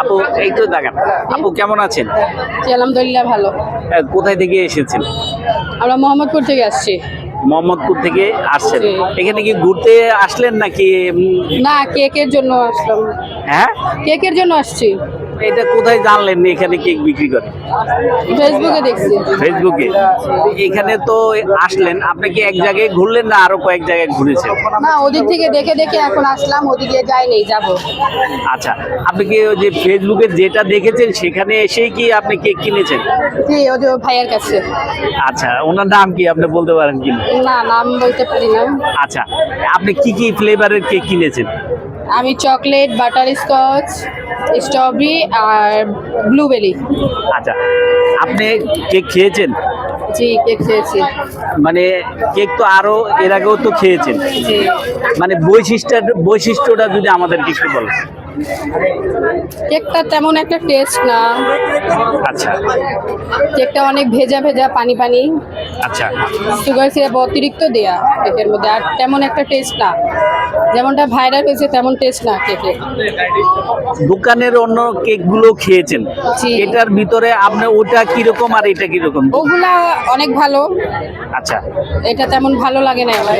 আপু এই তো দেখেন আপু কেমন আছেন? আলহামদুলিল্লাহ ভালো। কোথায় থেকে এসেছেন? আমরা মোহাম্মদপুর থেকে আসছি। মোহাম্মদপুর থেকে আসছেন। এখানে কি ঘুরতে আসলেন নাকি না কেকের জন্য আসলাম। হ্যাঁ? কেকের জন্য আসছি। এটা কোথায় জানলেন এখানে কেক বিক্রি করে? ফেসবুকে দেখছি। ফেসবুকে? এখানে তো আসলেন। আপনি কি এক জায়গায় ঘুরলেন না আরও কয়েক জায়গায় ঘুরেছেন? না ওদিক থেকে দেখে দেখে এখন আসলাম ওদিকে যাইনি যাব। আচ্ছা আপনি কি ওই যে ফেসবুকে যেটা দেখেছেন সেখানে এসেই কি আপনি কেক কিনেছেন? জি ওদের ভাইয়ের কাছে। আচ্ছা ওনার নাম কি? আপনি বলতে পারেন কি? না নাম বলতে পারি না। আচ্ছা আপনি কি কি ফ্লেভারের কেক কিনেছেন? আমি চকলেট বাটার স্কচ স্ট্রবেরি আর ব্লুবেরি। আচ্ছা আপনি কেক খেয়েছেন? জি কেক খেয়েছি। মানে কেক তো আরও এর আগেও তো খেয়েছেন। জি। মানে বৈশিষ্ট্য বৈশিষ্ট্যটা যদি আমাদেরকে একটু বলেন। কেকটা তেমন একটা টেস্ট না। আচ্ছা। কেকটা অনেক ভেজা ভেজা পানি পানি। আচ্ছা। সুগার সিরাপ অতিরিক্ত দেয়া কেকের মধ্যে আর তেমন একটা টেস্ট না। যেমনটা ভাইরাল হয়েছে তেমন টেস্ট না কেকে দোকানের অন্য কেকগুলো খেয়েছেন। এটার ভিতরে আপনি ওটা কীরকম আর এটা কীরকম? ওগুলা অনেক ভালো। আচ্ছা। এটা তেমন ভালো লাগে না আমার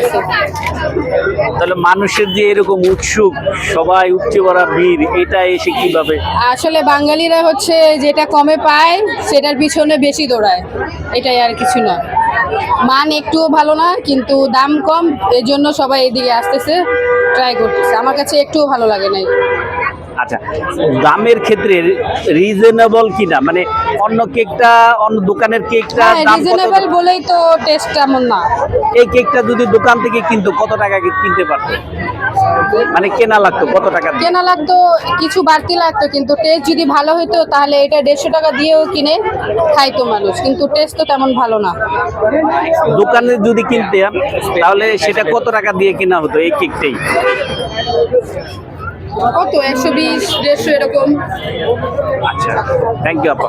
তাহলে মানুষের যে এরকম উৎসুক সবাই উপচে পড়া ভিড় এটা এসে কীভাবে? আসলে বাঙালিরা হচ্ছে যেটা কমে পায় সেটার পিছনে বেশি দৌড়ায়। এটাই আর কিছু না। মান একটুও ভালো না, কিন্তু দাম কম এর জন্য সবাই এদিকে আসতেছে ট্রাই করতেছে। আমার কাছে একটুও ভালো লাগে নাই। আচ্ছা দামের ক্ষেত্রে রিজনেবল কিনা? মানে অন্য কেকটা অন্য দোকানের কেকটা হ্যাঁ দাম রিজনেবল বলেই তো টেস্ট তেমন না। এই কেকটা যদি দোকান থেকে কিনতো কত টাকা কিনতে পারতো? মানে কেনা লাগতো কত টাকা কেনা লাগতো কিছু বাড়তি লাগতো কিন্তু টেস্ট যদি ভালো হতো তাহলে এটা দেড়শো টাকা দিয়েও কিনে খাইতো মানুষ কিন্তু টেস্ট তো তেমন ভালো না। দোকানে যদি কিনতে তাহলে সেটা কত টাকা দিয়ে কেনা হতো এই কেকটাই? কত? একশো বিশ দেড়শো এরকম। আচ্ছা থ্যাংক ইউ আপা।